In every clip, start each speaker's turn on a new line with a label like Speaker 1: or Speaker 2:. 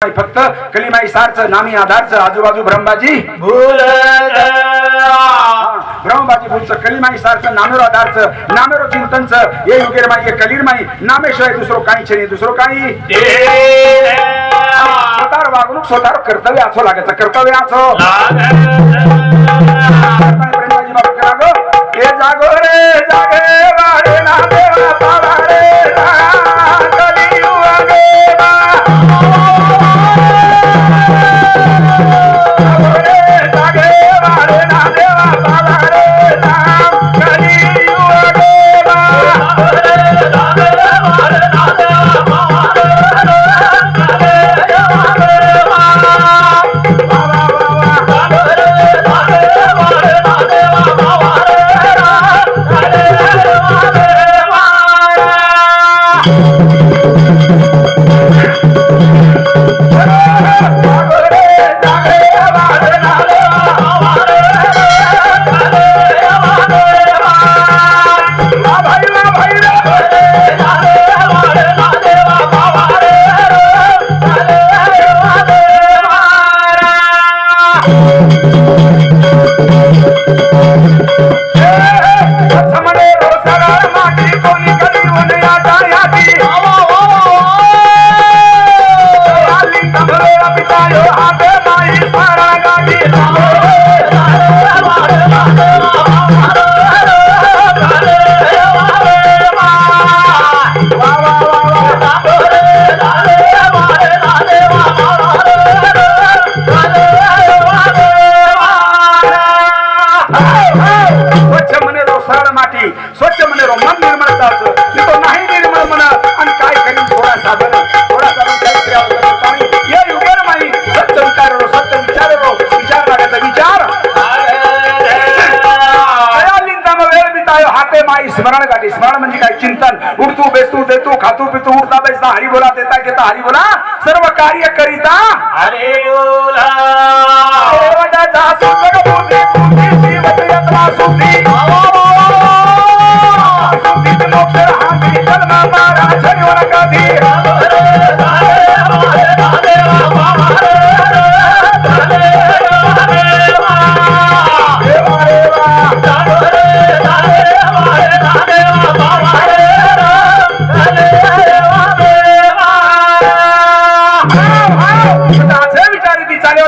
Speaker 1: फक्त कलिमाई सारचं नामी आधारचं आजूबाजू ब्रह्माजी.
Speaker 2: भूल
Speaker 1: ब्रह्मबाजी भूलचं कलिमाई सारचं नामेरो आधारचं नामेरो चिंतनचं हे युगेर माई हे कलीर माई नामेशिवाय दुसरं काही. छे दुसरं काही स्वतःवर वागणूक स्वतःवर कर्तव्य असो लागायचं कर्तव्य असो ब्रह्माजी बाबा जागो रे जागे. देतू खातू पितू उठता बेसता हरी बोला देता घेता हरी बोला सर्व कार्य करिता. सुंदर श्रीमती यत्ना सुद्धी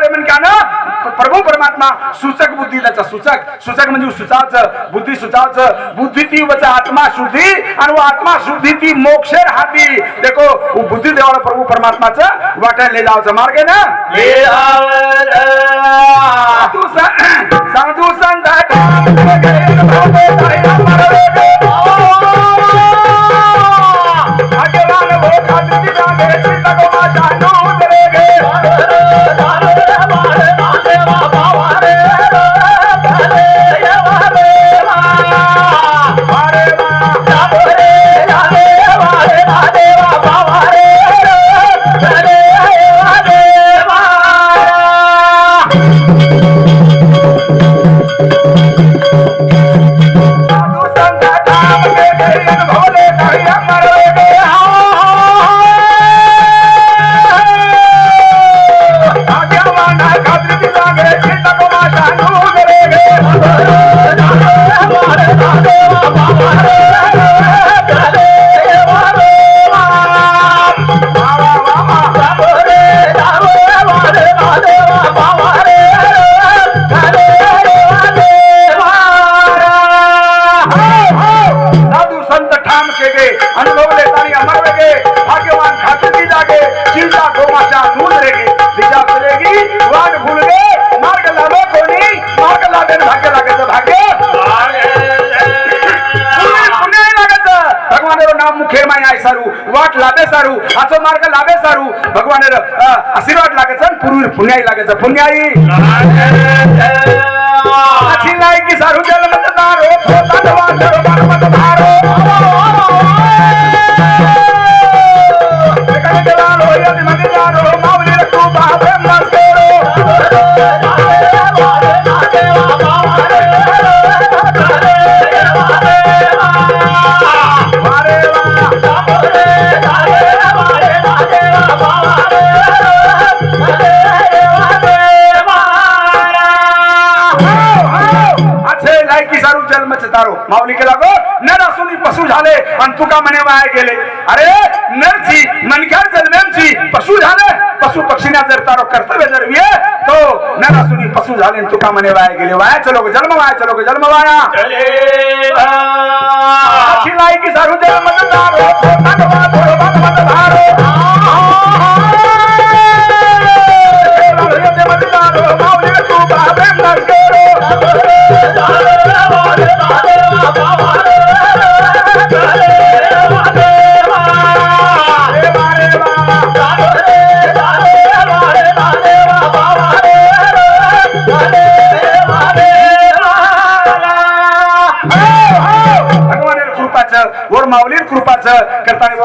Speaker 1: ती म्हण का ना प्रभू परमात्मा सूचक बुद्धी त्याचा सूचक. सूचक म्हणजे सुचावचं बुद्धी सुचावचं बुद्धी ती वच आत्मा शुद्धी आणि आत्मा शुद्धी ती मोक्ष राहती देखो बुद्धी देवाला प्रभू परमात्माचं वाटायला ले जावचं मार्ग आहे ना? साधू स- साधू संत अरे वा. अनुभव लेतानी अमर वेगे भाग्यवान खात्री जागे सीता गोमाच्या नूर रेगी विचार करेगी वाट भूल गे मार्ग लावे कोणी मार्ग लागे भाग्य लागत भाग्य। भगवानेरो नाम मुखे माय आय सारू वाट लाभे सारू आचो मार्ग लाभे सारू भगवानेर आशीर्वाद लागायचं आणि पूर्वी पुण्याई लागायचं पुण्याई। तारो माऊली केला गो नर असून पशु झाले आणि तुका म्हणे वाया गेले. अरे नरची मनक्यार जन्म्यांची पशु झाले. पशु पक्षीना जर तारो कर्तव्य जर विये तो नर असून पशु झाले आणि तुका म्हणे वाया गेले. वाया चलो जन्म वाया चलो जन्म वाया. अशी लायकी सारू जन्म तारो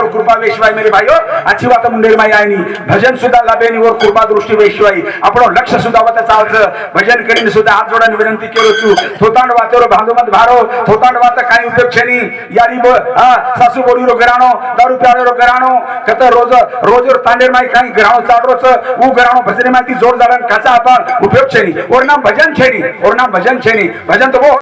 Speaker 1: करताना कृपा वेशवाई मेरे भाइयों अच्छी बात मुंडेर माई आईनी. भजन सुद्धा लाभेनी वर कृपा दृष्टी वेशवाई आपण लक्ष सुद्धा होता चालतं. भजन करीन सुद्धा हात जोडून विनंती केलो तू थोतांड वातेवर भांडोमत भारो. थोतांड वात काही उपयोग छेनी यारी ब हा सासू बोडीरो गराणो दारू प्यारो रो गराणो कत रोज रोज तांडेर माई काही ग्राणो चाडरोच उ गराणो भजने माती जोर जाडन काचा आपण. उपयोग छेनी और नाम भजन छेनी और नाम भजन छेनी भजन तो वो